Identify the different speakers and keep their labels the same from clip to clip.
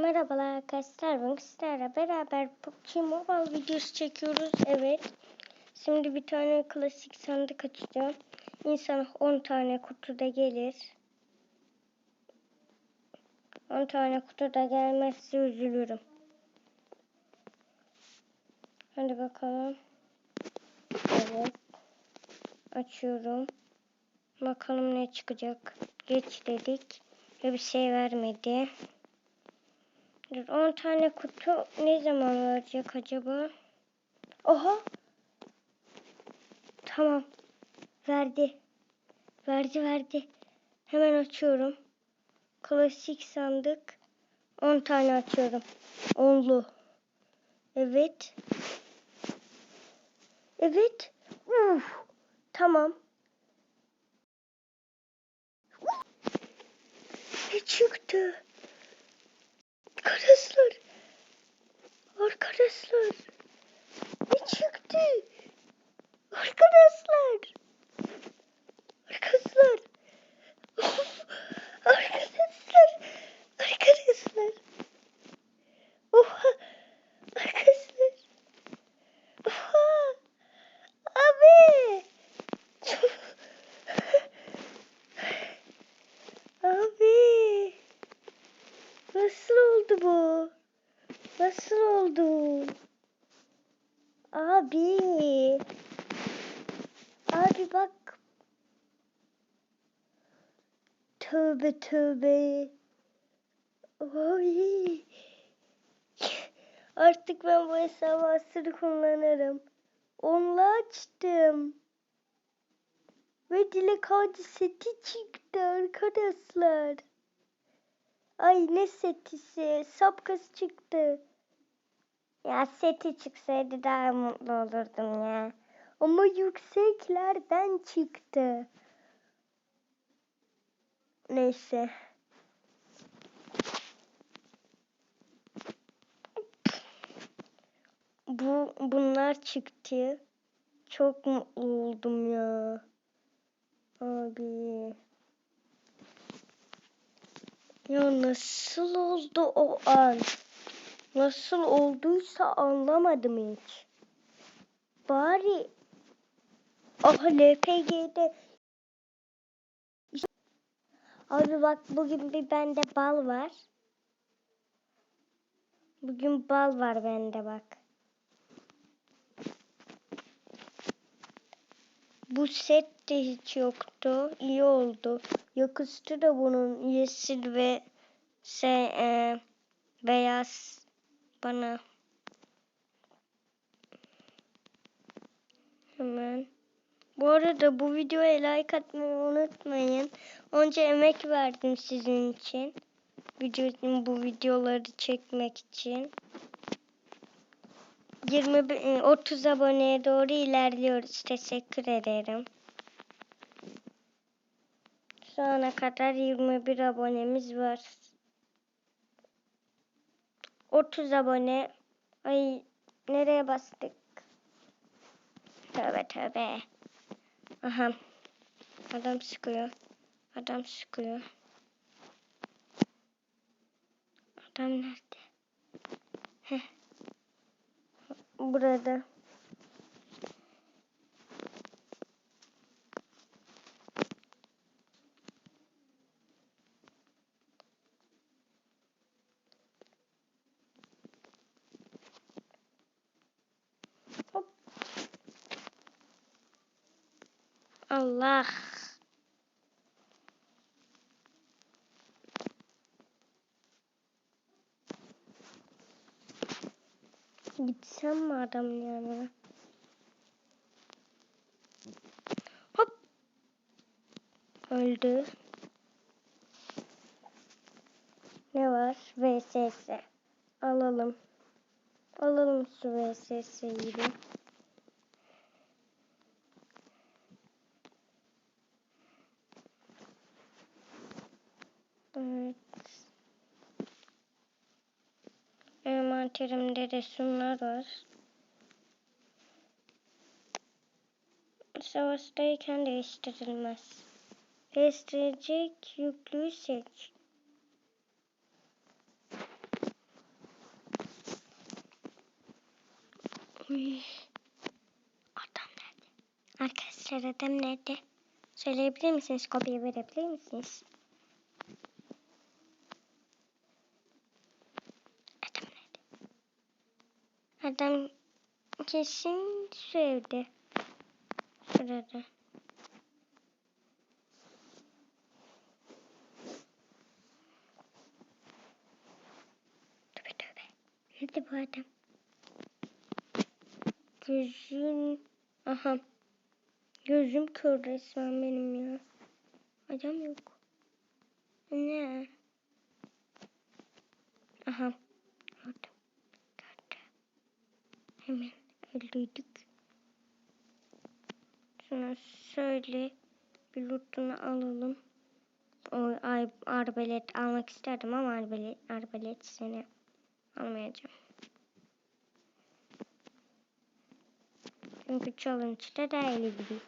Speaker 1: Merhabalar arkadaşlar. Bugün sizlerle beraber Mobile videosu çekiyoruz. Evet. Şimdi bir tane klasik sandık açacağım. İnsan 10 tane kutuda gelir. 10 tane kutuda gelmezse üzülürüm. Hadi bakalım. Evet. Açıyorum. Bakalım ne çıkacak. Geç dedik. Ve bir şey vermedi. Dur 10 tane kutu ne zaman verecek acaba? Oha. Tamam. Verdi. Verdi verdi. Hemen açıyorum. Klasik sandık. 10 tane açıyorum. Onlu. Evet. Evet. Uf. Tamam. Ne çıktı? Arkadaşlar. Arkadaşlar. Ne çıktı? Arkadaşlar. Arkadaşlar. Of, arkadaşlar. Arkadaşlar. Oha. Arkadaşlar. Oha. Abi. Abi. Nasıl oldu bu? Nasıl oldu? Abi. Abi bak. Tövbe tövbe. Abi. Artık ben bu hesabı asır kullanırım. Onunla açtım. Ve dilek ağacı seti çıktı arkadaşlar. Ay ne setisi? Sapkası çıktı. Ya seti çıksaydı daha mutlu olurdum ya. Ama yükseklerden çıktı. Neyse. Bu bunlar çıktı. Çok mutlu oldum ya. Abi. Ya nasıl oldu o an? Nasıl olduysa anlamadım hiç. Bari Aha LPG'de Abi bak bugün bir bende bal var. Bugün bal var bende bak. Bu set de hiç yoktu. İyi oldu. Yakıştı da bunun yeşil ve şey e, beyaz bana. Hemen. Bu arada bu videoya like atmayı unutmayın. Onca emek verdim sizin için. Video, bu videoları çekmek için. 20 bin- 30 aboneye doğru ilerliyoruz. Teşekkür ederim. Şu ana kadar 21 abonemiz var. 30 abone. Ay nereye bastık? Tövbe tövbe. Aha. Adam sıkıyor. Adam sıkıyor. Adam nerede? Heh. Burada. Allah. Gitsem mi adamın yanına? Hop. Öldü. Ne var? VSS. Alalım. Alalım şu VSS'yi Evet. Envanterimde resimler var. Savaştayken değiştirilmez. Değiştirecek yüklüyü seç. Uy. Adam nerede? Arkadaşlar adam nerede? Söyleyebilir misiniz? Kopya verebilir misiniz? Adam kesin şu evde. Şurada. Tövbe tövbe. Nerede bu adam? Gözüm... Aha. Gözüm kör resmen benim ya. Adam yok. Ne? Hemen öldürdük. Sonra şöyle bir lootunu alalım. O ay, arbelet almak isterdim ama arbelet, arbelet seni almayacağım. Çünkü challenge'da değil gibi.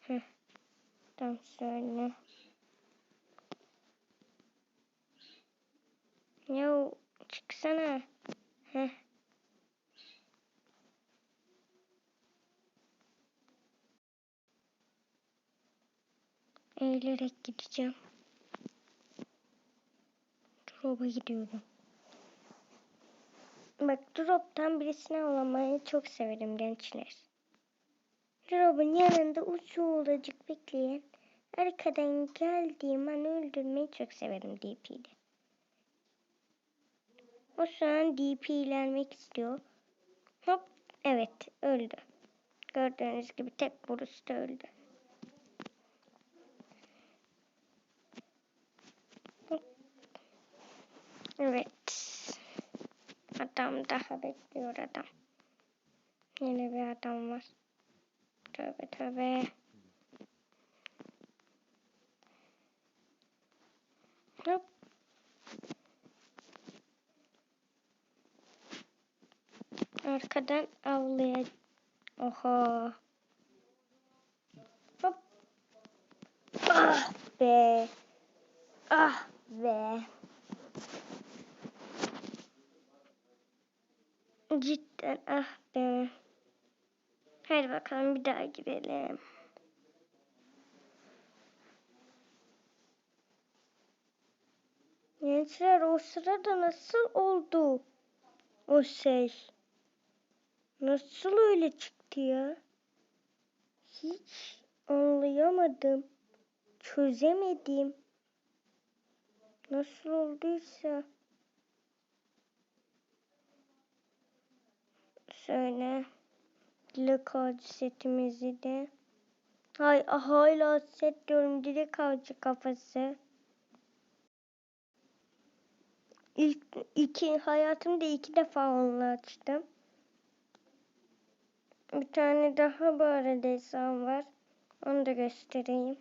Speaker 1: Heh. Tam şöyle. Ya çıksana. Heh. Eğilerek gideceğim. Drop'a gidiyorum. Bak drop'tan birisini alamayı çok severim gençler. Drop'un yanında uçu olacak bekleyen arkadan geldiğim an öldürmeyi çok severim DP'de. O şu an DP ilerlemek istiyor. Hop evet öldü. Gördüğünüz gibi tek vuruşta öldü. Evet. Adam daha bekliyor adam. Yine bir adam var. Tövbe tövbe. Hop. Arkadan avlaya. Oha. Hop. Ah be. Ah be. Cidden ah be. Hadi bakalım bir daha girelim. Gençler o sırada nasıl oldu o şey? Nasıl öyle çıktı ya? Hiç anlayamadım. Çözemedim. Nasıl olduysa. Şöyle. Dilek ağacı setimizi de. Hay hala set diyorum dilek ağacı kafası. İlk iki hayatımda iki defa onu açtım. Bir tane daha böyle desem var. Onu da göstereyim.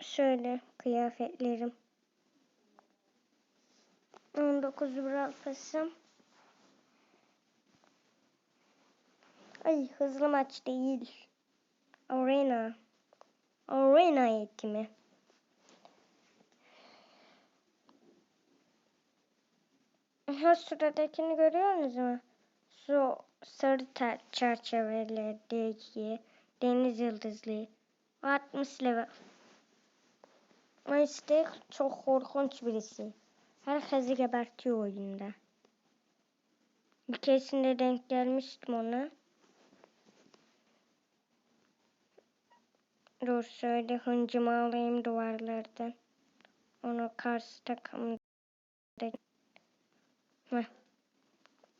Speaker 1: Şöyle kıyafetlerim. 19 Brawl. Ay hızlı maç değil. Arena. Arena eğitimi. Ha sıradakini görüyorsunuz mu? Şu sarı çerçevelerdeki deniz yıldızlı 60 level. İşte çok korkunç birisi. Herkesi gebertiyor oyunda. Bir keresinde denk gelmiştim ona. Dur şöyle hıncımı alayım duvarlardan. Onu karşı takımda. Heh.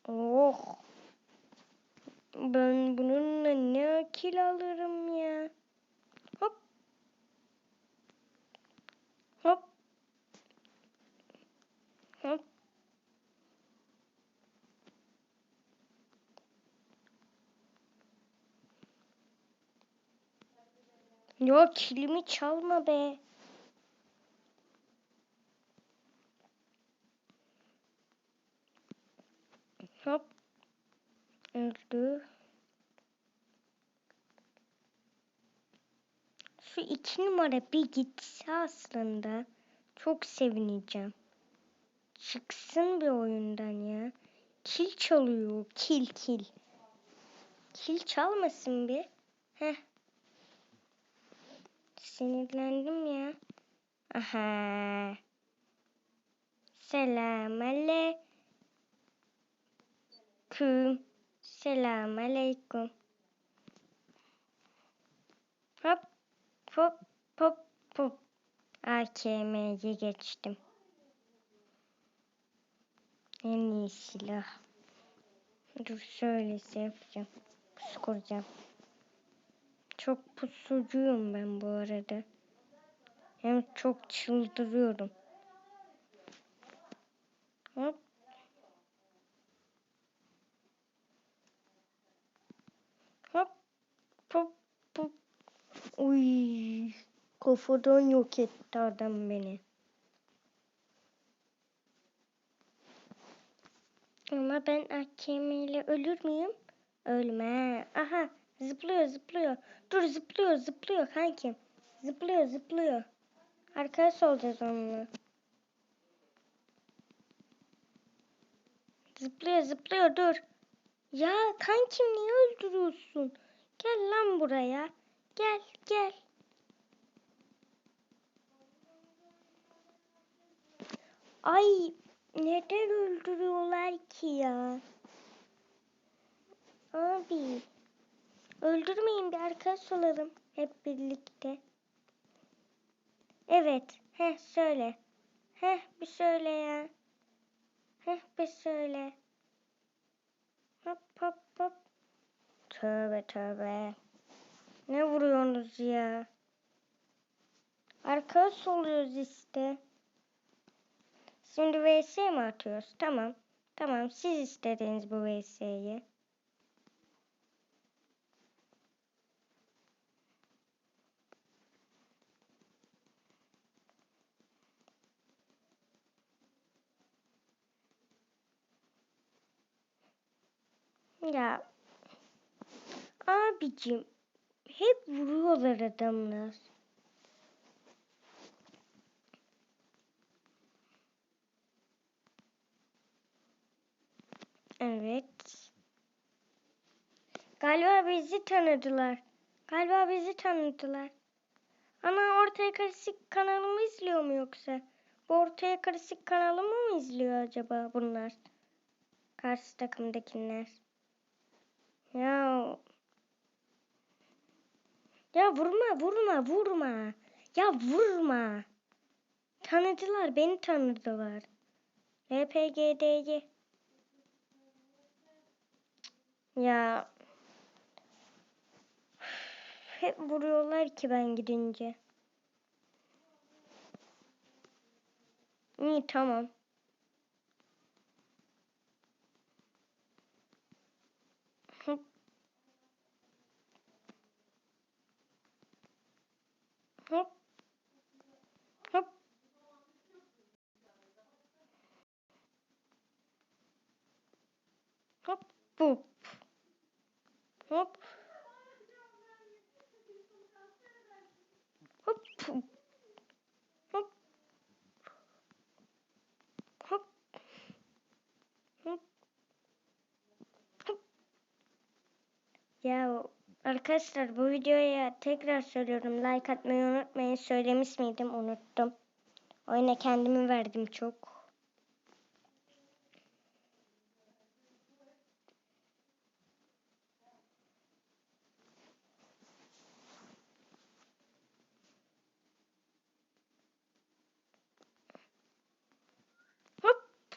Speaker 1: Oh. Ben bununla ne akil alırım ya. Hop. Hop. Hop. Ya kilimi çalma be. Hop. Öldü. Şu iki numara bir gitse aslında Çok sevineceğim. Çıksın bir oyundan ya. Kil çalıyor. Kil kil. Kil çalmasın bir. Heh. Sinirlendim ya. Aha. Selam aleyküm. Selam aleyküm. Hop hop hop hop. AKM'ye geçtim. En iyi silah. Dur şöylese yapacağım. Pusu kuracağım. Çok pusucuyum ben bu arada. Hem çok çıldırıyorum. Hop. Hop. Hop. Uy. Kafadan yok etti adam beni. Ama ben AKM ile ölür müyüm? Ölme. Aha zıplıyor zıplıyor. Dur zıplıyor zıplıyor kankim. Zıplıyor zıplıyor. Arkadaş olacağız onunla. Zıplıyor zıplıyor dur. Ya kankim niye öldürüyorsun? Gel lan buraya. Gel gel. Ay neden öldürüyorlar ki ya? Abi. Öldürmeyin bir arkadaş olalım hep birlikte. Evet. Heh söyle. Heh bir söyle ya. Heh bir söyle. Hop hop hop. Tövbe tövbe. Ne vuruyorsunuz ya? Arkadaş oluyoruz işte. Şimdi VS mi atıyoruz? Tamam. Tamam siz istediniz bu VS'yi. Ya abicim hep vuruyorlar adamlar. Evet. Galiba bizi tanıdılar. Galiba bizi tanıdılar. Ana ortaya karışık kanalımı izliyor mu yoksa? Bu ortaya karışık kanalımı mı izliyor acaba bunlar? Karşı takımdakiler. Ya ya vurma vurma vurma. Ya vurma. Tanıdılar beni tanıdılar. LPGD'yi. Ya hep vuruyorlar ki ben gidince. İyi tamam. Hop. Hop. Hop. Hop. Hop. Hop. Hop. Hop. Hop. Hop. Hop. Ya arkadaşlar bu videoya tekrar söylüyorum. Like atmayı unutmayın. Söylemiş miydim? Unuttum. Oyuna kendimi verdim çok.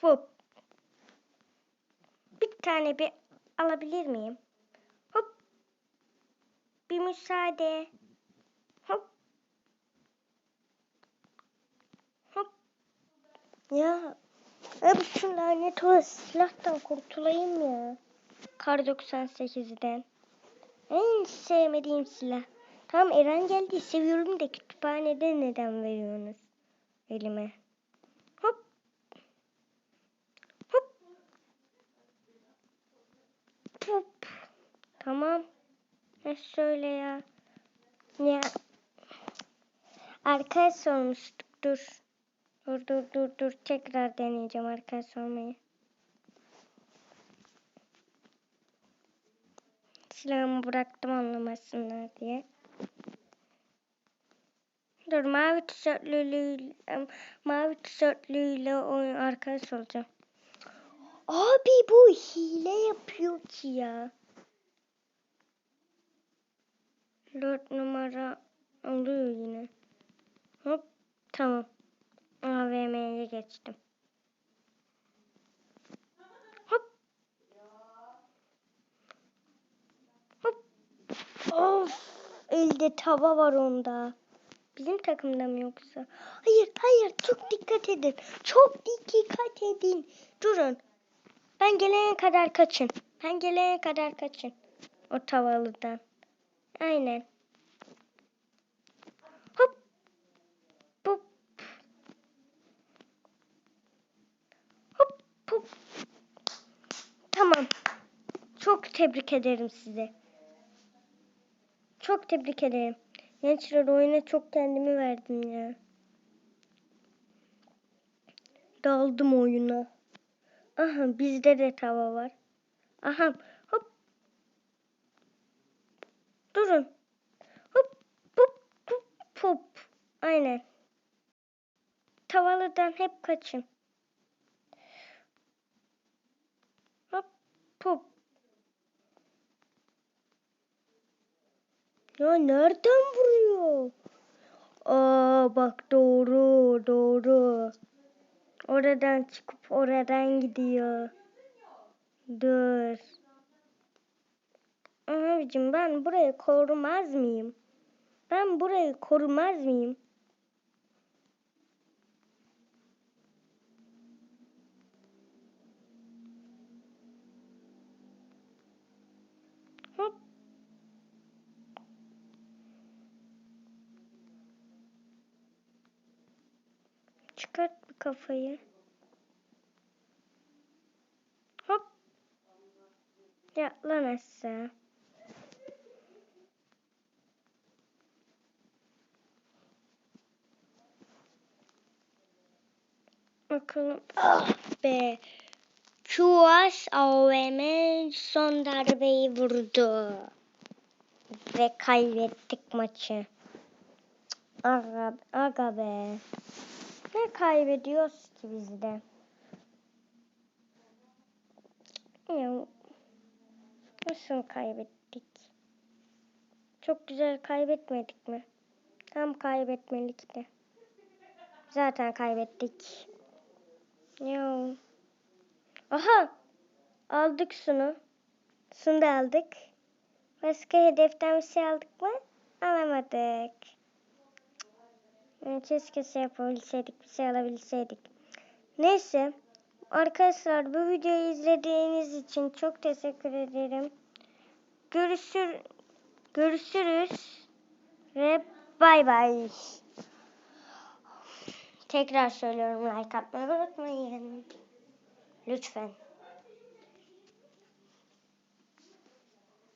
Speaker 1: Hop. Bir tane bir alabilir miyim? Hop. Bir müsaade. Hop. Hop. Ya. Abi şu lanet olası silahtan kurtulayım ya. Kar 98'den. En sevmediğim silah. Tamam Eren geldi seviyorum da kütüphanede neden veriyorsunuz elime? Hop. Hop. Hop. Tamam. Ne söyle ya. Ya. Arkadaş olmuştuk dur. Dur dur dur dur. Tekrar deneyeceğim arkadaş sormayı. Silahımı bıraktım anlamasınlar diye. Dur mavi tişörtlüyle mavi tişörtlüyle oyun arkadaş olacağım. Abi bu hile yapıyor ki ya. Dört numara oluyor yine. Hop tamam. AVM'ye geçtim. Hop. Hop. Of. Elde tava var onda. Bizim takımda mı yoksa? Hayır hayır çok dikkat edin. Çok dikkat edin. Durun. Ben gelene kadar kaçın. Ben gelene kadar kaçın. O tavalıdan. Aynen. Hop. Hop. Hop. Hop. Tamam. Çok tebrik ederim size. Çok tebrik ederim. Gençler oyuna çok kendimi verdim ya. Daldım oyuna. Aha bizde de tava var. Aha. Durun. Hop hop hop hop. Aynen. Tavalıdan hep kaçın. Hop hop. Ya nereden vuruyor? Aa bak doğru doğru. Oradan çıkıp oradan gidiyor. Dur. Abicim ben burayı korumaz mıyım? Ben burayı korumaz mıyım? Hop. Çıkart bir kafayı. Hop. Ya lan aşağı. Bakalım. Ah be. Çuvaş AVM son darbeyi vurdu. Ve kaybettik maçı. Aga, aga be. Ne kaybediyoruz ki biz de? Nasıl kaybettik? Çok güzel kaybetmedik mi? Tam kaybetmelikti. Zaten kaybettik. Ya. Aha! Aldık şunu. Şunu da aldık. Başka hedeften bir şey aldık mı? Alamadık. Yani keşke şey yapabilseydik, bir şey alabilseydik. Neyse. Arkadaşlar bu videoyu izlediğiniz için çok teşekkür ederim. Görüşür görüşürüz ve bay bay. Tekrar söylüyorum like atmayı unutmayın. Lütfen.